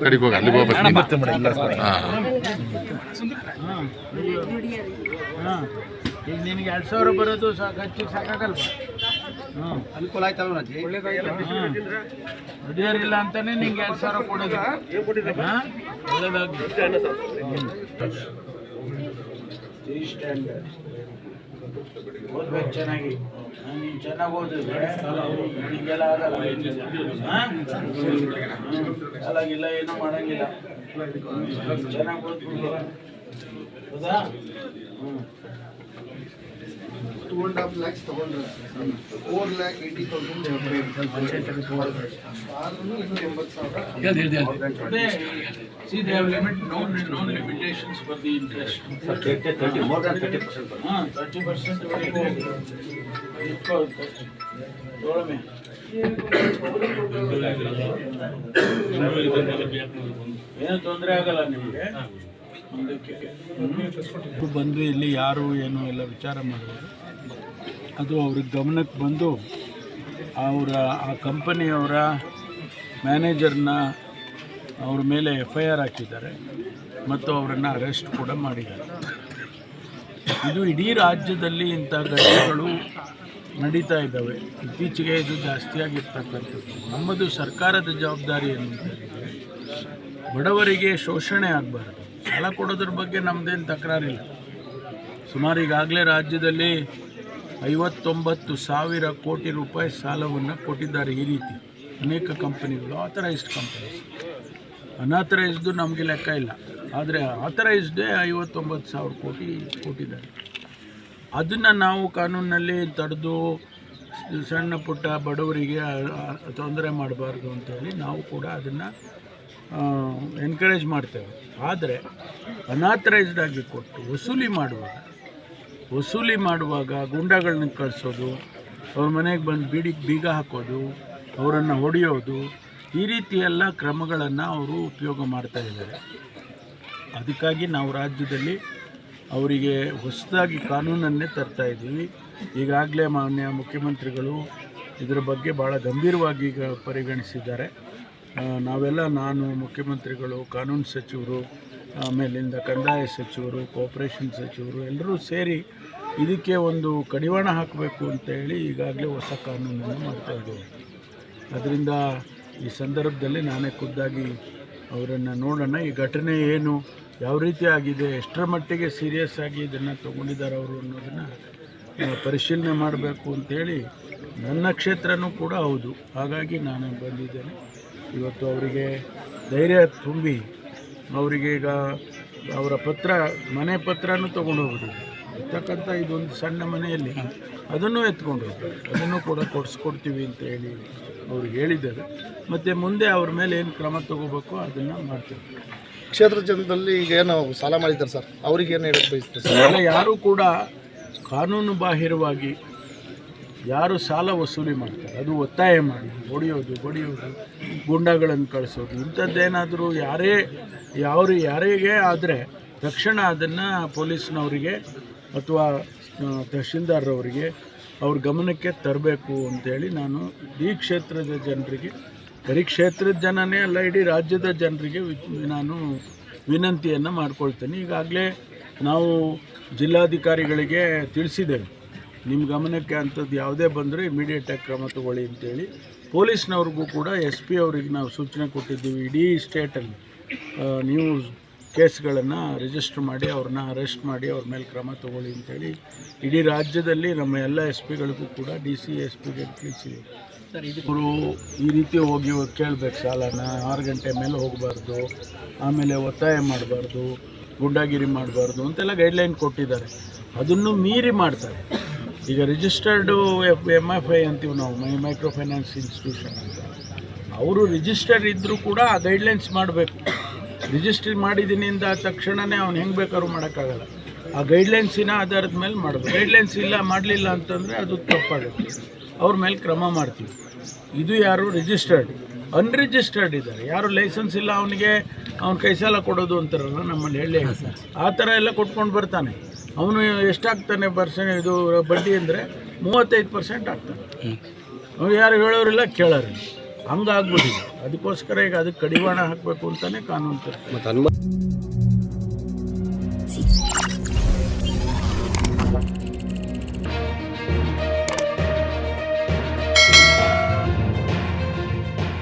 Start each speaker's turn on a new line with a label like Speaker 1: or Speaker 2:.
Speaker 1: ಕಡೆಗೆ ಹೋಗಿ
Speaker 2: ಈಗ ನಿನಗೆ ಎರಡು ಸಾವಿರ ಬರೋದು ಖರ್ಚಿಗೆ ಹಚ್ಚಿಗೆ ಸಾಕಾಗಲ್ಲ ಹಾಂ.
Speaker 3: ಅನುಕೂಲ ಆಯ್ತಲ್ಲ ಅಜ್ಜಿ
Speaker 2: ದುಡಿಯೋರಿಲ್ಲ ಅಂತಾನೆ ನಿಂಗೆ ಎರಡು ಸಾವಿರ ಕೊಡೋದು. ಹಾಂ. ಒಳ್ಳೇದಾಗ್ಲಿ. ಓದ್ಬೇಕು ಚೆನ್ನಾಗಿ. ಚೆನ್ನಾಗಿ ಓದಿದ್ರೆ ನಿಂಗೆಲ್ಲ ಆಗಲ್ಲ. ಹಾಂ? ಏನೂ ಮಾಡಂಗಿಲ್ಲ. ಚೆನ್ನಾಗಿ ಓದ್ಬಿಟ್ಟು ಹೌದಾ?
Speaker 3: ಟೂ ಅಂಡ್ ಹಾಫ್ ಲ್ಯಾಕ್ಸ್ ತಗೊಂಡ್ರೆ. Four lakh eighty thousand
Speaker 2: see
Speaker 3: the ಹ್ limit no
Speaker 2: no limitations for the interest more than ತೊಂದರೆ ಆಗಲ್ಲ ನಿಮಗೆ. ಬಂದು ಇಲ್ಲಿ ಯಾರು ಏನು ಎಲ್ಲ ವಿಚಾರ ಮಾಡ್ಬೋದು ಅದು ಅವ್ರ ಗಮನಕ್ಕೆ ಬಂದು ಅವರ ಆ ಕಂಪನಿಯವರ ಮ್ಯಾನೇಜರ್ನ ಅವ್ರ ಮೇಲೆ ಎಫ್ ಐ ಆರ್ ಹಾಕಿದ್ದಾರೆ ಮತ್ತು ಅವರನ್ನು ಅರೆಸ್ಟ್ ಕೂಡ ಮಾಡಿದ್ದಾರೆ. ಇದು ಇಡೀ ರಾಜ್ಯದಲ್ಲಿ ಇಂಥ ಘಟನೆಗಳು ನಡೀತಾ ಇದ್ದಾವೆ. ಇತ್ತೀಚೆಗೆ ಇದು ಜಾಸ್ತಿಯಾಗಿರ್ತಕ್ಕಂಥದ್ದು ನಮ್ಮದು ಸರ್ಕಾರದ ಜವಾಬ್ದಾರಿ ಏನು ಅಂತ ಹೇಳಿದರೆ, ಬಡವರಿಗೆ ಶೋಷಣೆ ಆಗಬಾರ್ದು. ಸಾಲ ಕೊಡೋದ್ರ ಬಗ್ಗೆ ನಮ್ಮದೇನು ತಕರಾರಿಲ್ಲ. ಸುಮಾರು ಈಗಾಗಲೇ ರಾಜ್ಯದಲ್ಲಿ ಐವತ್ತೊಂಬತ್ತು ಸಾವಿರ ಕೋಟಿ ರೂಪಾಯಿ ಸಾಲವನ್ನು ಕೊಟ್ಟಿದ್ದಾರೆ ಈ ರೀತಿ. ಅನೇಕ ಕಂಪನಿಗಳು ಆಥರೈಸ್ಡ್ ಕಂಪನೀಸ್ ಅನಾಥರೈಸ್ದು ನಮಗೆ ಲೆಕ್ಕ ಇಲ್ಲ. ಆದರೆ ಆಥರೈಸ್ಡೇ ಐವತ್ತೊಂಬತ್ತು ಸಾವಿರ ಕೋಟಿ ಕೊಟ್ಟಿದ್ದಾರೆ. ಅದನ್ನು ನಾವು ಕಾನೂನಿನಲ್ಲಿ ತಡೆದು ಸಣ್ಣ ಪುಟ್ಟ ಬಡವರಿಗೆ ತೊಂದರೆ ಮಾಡಬಾರ್ದು ಅಂತೇಳಿ ನಾವು ಕೂಡ ಅದನ್ನು ಎನ್ಕರೇಜ್ ಮಾಡ್ತೇವೆ. ಆದರೆ ಅನಾಥರೈಸ್ಡ್ ಆಗಿ ಕೊಟ್ಟು ವಸೂಲಿ ಮಾಡುವಾಗ ವಸೂಲಿ ಮಾಡುವಾಗ ಗೂಂಡಾಗಳನ್ನ ಕಳಿಸೋದು ಅವ್ರ ಮನೆಗೆ ಬಂದು ಬೀಡಿ, ಬೀಗ ಹಾಕೋದು, ಅವರನ್ನು ಹೊಡೆಯೋದು, ಈ ರೀತಿ ಎಲ್ಲ ಕ್ರಮಗಳನ್ನು ಅವರು ಉಪಯೋಗ ಮಾಡ್ತಾ ಇದ್ದಾರೆ. ಅದಕ್ಕಾಗಿ ನಾವು ರಾಜ್ಯದಲ್ಲಿ ಅವರಿಗೆ ಹೊಸದಾಗಿ ಕಾನೂನನ್ನೇ ತರ್ತಾ ಇದ್ದೀವಿ. ಈಗಾಗಲೇ ಮಾನ್ಯ ಮುಖ್ಯಮಂತ್ರಿಗಳು ಇದರ ಬಗ್ಗೆ ಭಾಳ ಗಂಭೀರವಾಗಿ ಈಗ ಪರಿಗಣಿಸಿದ್ದಾರೆ. ನಾವೆಲ್ಲ ನಾನು, ಮುಖ್ಯಮಂತ್ರಿಗಳು, ಕಾನೂನು ಸಚಿವರು ಆಮೇಲಿಂದ ಕಂದಾಯ ಸಚಿವರು ಕೋಪ್ರೇಷನ್ ಸಚಿವರು ಎಲ್ಲರೂ ಸೇರಿ ಇದಕ್ಕೆ ಒಂದು ಕಡಿವಾಣ ಹಾಕಬೇಕು ಅಂತೇಳಿ ಈಗಾಗಲೇ ಹೊಸ ಕಾನೂನನ್ನು ಮಾಡ್ತಾ ಇದ್ದೇವೆ. ಅದರಿಂದ ಈ ಸಂದರ್ಭದಲ್ಲಿ ನಾನೇ ಖುದ್ದಾಗಿ ಅವರನ್ನು ನೋಡೋಣ. ಈ ಘಟನೆ ಏನು, ಯಾವ ರೀತಿ ಆಗಿದೆ, ಎಷ್ಟರ ಮಟ್ಟಿಗೆ ಸೀರಿಯಸ್ ಆಗಿ ಇದನ್ನು ತೊಗೊಂಡಿದ್ದಾರೆ ಅವರು ಅನ್ನೋದನ್ನು ಪರಿಶೀಲನೆ ಮಾಡಬೇಕು ಅಂತೇಳಿ ನನ್ನ ಕ್ಷೇತ್ರನೂ ಕೂಡ ಹೌದು. ಹಾಗಾಗಿ ನಾನು ಬಂದಿದ್ದೇನೆ. ಇವತ್ತು ಅವರಿಗೆ ಧೈರ್ಯ ತುಂಬಿ ಅವರಿಗೆ ಈಗ ಅವರ ಪತ್ರ ಮನೆ ಪತ್ರನೂ ತೊಗೊಂಡು ಹೋಗ್ಬಿಟ್ಟಿದೆ ಇರ್ತಕ್ಕಂಥ ಇದೊಂದು ಸಣ್ಣ ಮನೆಯಲ್ಲಿ ಅದನ್ನು ಎತ್ಕೊಂಡು ಹೋಗ್ತಾರೆ ಅದನ್ನು ಕೂಡ ಕೊಡಿಸ್ಕೊಡ್ತೀವಿ ಅಂತ ಹೇಳಿ ಅವ್ರಿಗೆ ಹೇಳಿದ್ದಾರೆ. ಮತ್ತು ಮುಂದೆ ಅವ್ರ ಮೇಲೆ ಏನು ಕ್ರಮ ತಗೋಬೇಕು ಅದನ್ನು ಮಾಡ್ತೇವೆ.
Speaker 3: ಕ್ಷೇತ್ರ ಜನದಲ್ಲಿ ಈಗ ಏನು ಸಾಲ ಮಾಡಿದ್ದಾರೆ ಸರ್? ಅವ್ರಿಗೆ ಏನು ಹೇಳಕ್ಕೆ ಬಯಸ್ತಾರೆ ಸರ್?
Speaker 2: ಯಾರೂ ಕೂಡ ಕಾನೂನು ಬಾಹಿರವಾಗಿ ಯಾರು ಸಾಲ ವಸೂಲಿ ಮಾಡ್ತಾರೆ. ಅದು ಒತ್ತಾಯ ಮಾಡಿ ಹೊಡೆಯೋದು ಹೊಡೆಯೋದು ಗುಂಡಗಳನ್ನು ಕಳಿಸೋದು ಇಂಥದ್ದೇನಾದರೂ ಯಾರೇ ಯಾರು ಯಾರಿಗೆ ಆದರೆ ತಕ್ಷಣ ಅದನ್ನು ಪೊಲೀಸ್ನವರಿಗೆ ಅಥವಾ ತಹಶೀಲ್ದಾರ್ರವರಿಗೆ ಅವ್ರ ಗಮನಕ್ಕೆ ತರಬೇಕು ಅಂತೇಳಿ ನಾನು ಈ ಕ್ಷೇತ್ರದ ಜನರಿಗೆ, ಬರೀ ಕ್ಷೇತ್ರದ ಜನನೇ ಅಲ್ಲ, ಇಡೀ ರಾಜ್ಯದ ಜನರಿಗೆ ನಾನು ವಿನಂತಿಯನ್ನು ಮಾಡ್ಕೊಳ್ತೇನೆ. ಈಗಾಗಲೇ ನಾವು ಜಿಲ್ಲಾಧಿಕಾರಿಗಳಿಗೆ ತಿಳಿಸಿದ್ದೇವೆ. ನಿಮ್ಮ ಗಮನಕ್ಕೆ ಅಂಥದ್ದು ಯಾವುದೇ ಬಂದರೂ ಇಮಿಡಿಯೇಟಾಗಿ ಕ್ರಮ ತಗೊಳ್ಳಿ ಅಂತೇಳಿ ಪೊಲೀಸ್ನವ್ರಿಗೂ ಕೂಡ ಎಸ್ ಪಿ ಅವ್ರಿಗೆ ನಾವು ಸೂಚನೆ ಕೊಟ್ಟಿದ್ದೀವಿ ಇಡೀ ಸ್ಟೇಟಲ್ಲಿ ನೀವು ಕೇಸ್ಗಳನ್ನು ರಿಜಿಸ್ಟರ್ ಮಾಡಿ ಅವ್ರನ್ನ ಅರೆಸ್ಟ್ ಮಾಡಿ ಅವ್ರ ಮೇಲೆ ಕ್ರಮ ತಗೊಳ್ಳಿ ಅಂತೇಳಿ ಇಡೀ ರಾಜ್ಯದಲ್ಲಿ ನಮ್ಮ ಎಲ್ಲ ಎಸ್ ಪಿಗಳಿಗೂ ಕೂಡ ಡಿ ಸಿ ಎಸ್ ಪಿಗೆ ತಿಳಿಸಿದ್ದೀವಿ ಅವರು ಈ ರೀತಿ ಹೋಗಿ ಕೇಳಬೇಕು ಸಾಲನ ಆರು ಗಂಟೆ ಮೇಲೆ ಹೋಗಬಾರ್ದು ಆಮೇಲೆ ಒತ್ತಾಯ ಮಾಡಬಾರ್ದು ಗುಂಡಾಗಿರಿ ಮಾಡಬಾರ್ದು ಅಂತೆಲ್ಲ ಗೈಡ್ಲೈನ್ ಕೊಟ್ಟಿದ್ದಾರೆ. ಅದನ್ನು ಮೀರಿ ಮಾಡ್ತಾರೆ. ಈಗ registered F M F I ಅಂತೀವಿ ನಾವು ಮೈ ಮೈಕ್ರೋ ಫೈನಾನ್ಸ್ ಇನ್ಸ್ಟಿಟ್ಯೂಷನ್ ಅಂತ. ಅವರು ರಿಜಿಸ್ಟರ್ ಇದ್ದರೂ ಕೂಡ ಆ ಗೈಡ್ಲೈನ್ಸ್ ಮಾಡಬೇಕು. ರಿಜಿಸ್ಟರ್ ಮಾಡಿದ್ದೀನಿ ಅಂದ ತಕ್ಷಣವೇ ಅವ್ನು ಹೆಂಗೆ ಬೇಕಾದ್ರೂ ಮಾಡೋಕ್ಕಾಗಲ್ಲ. ಆ ಗೈಡ್ಲೈನ್ಸಿನ ಆಧಾರದ ಮೇಲೆ ಮಾಡಬೇಕು. ಗೈಡ್ಲೈನ್ಸ್ ಇಲ್ಲ ಮಾಡಲಿಲ್ಲ ಅಂತಂದರೆ ಅದು ತಪ್ಪಾಗುತ್ತೆ. ಅವ್ರ ಮೇಲೆ ಕ್ರಮ ಮಾಡ್ತೀವಿ. ಇದು ಯಾರು ರಿಜಿಸ್ಟರ್ಡ್ ಅನ್ರಿಜಿಸ್ಟರ್ಡ್ ಇದ್ದಾರೆ. ಯಾರು ಲೈಸೆನ್ಸ್ ಇಲ್ಲ ಅವನಿಗೆ ಅವ್ನು ಕೈ ಸಾಲ ಕೊಡೋದು ಅಂತಾರಲ್ಲ ನಮ್ಮಲ್ಲಿ ಹೇಳಿ. ಆ ಥರ ಎಲ್ಲ ಕೊಟ್ಕೊಂಡು ಬರ್ತಾನೆ. ಅವನು ಎಷ್ಟಾಗ್ತಾನೆ ಪರ್ಸೆಂಟ್ ಇದು ಬಡ್ಡಿ ಅಂದರೆ ಮೂವತ್ತೈದು ಪರ್ಸೆಂಟ್ ಆಗ್ತಾನೆ. ಅವ್ನು ಯಾರು ಹೇಳೋರಿಲ್ಲ ಕೇಳೋರಿಲ್ಲ. ಹಂಗಾಗ್ಬಿಟ್ಟಿದೆ. ಅದಕ್ಕೋಸ್ಕರ ಈಗ ಅದಕ್ಕೆ ಕಡಿವಾಣ ಹಾಕಬೇಕು ಅಂತಲೇ ಕಾನೂನು ತರ್ತಾರೆ.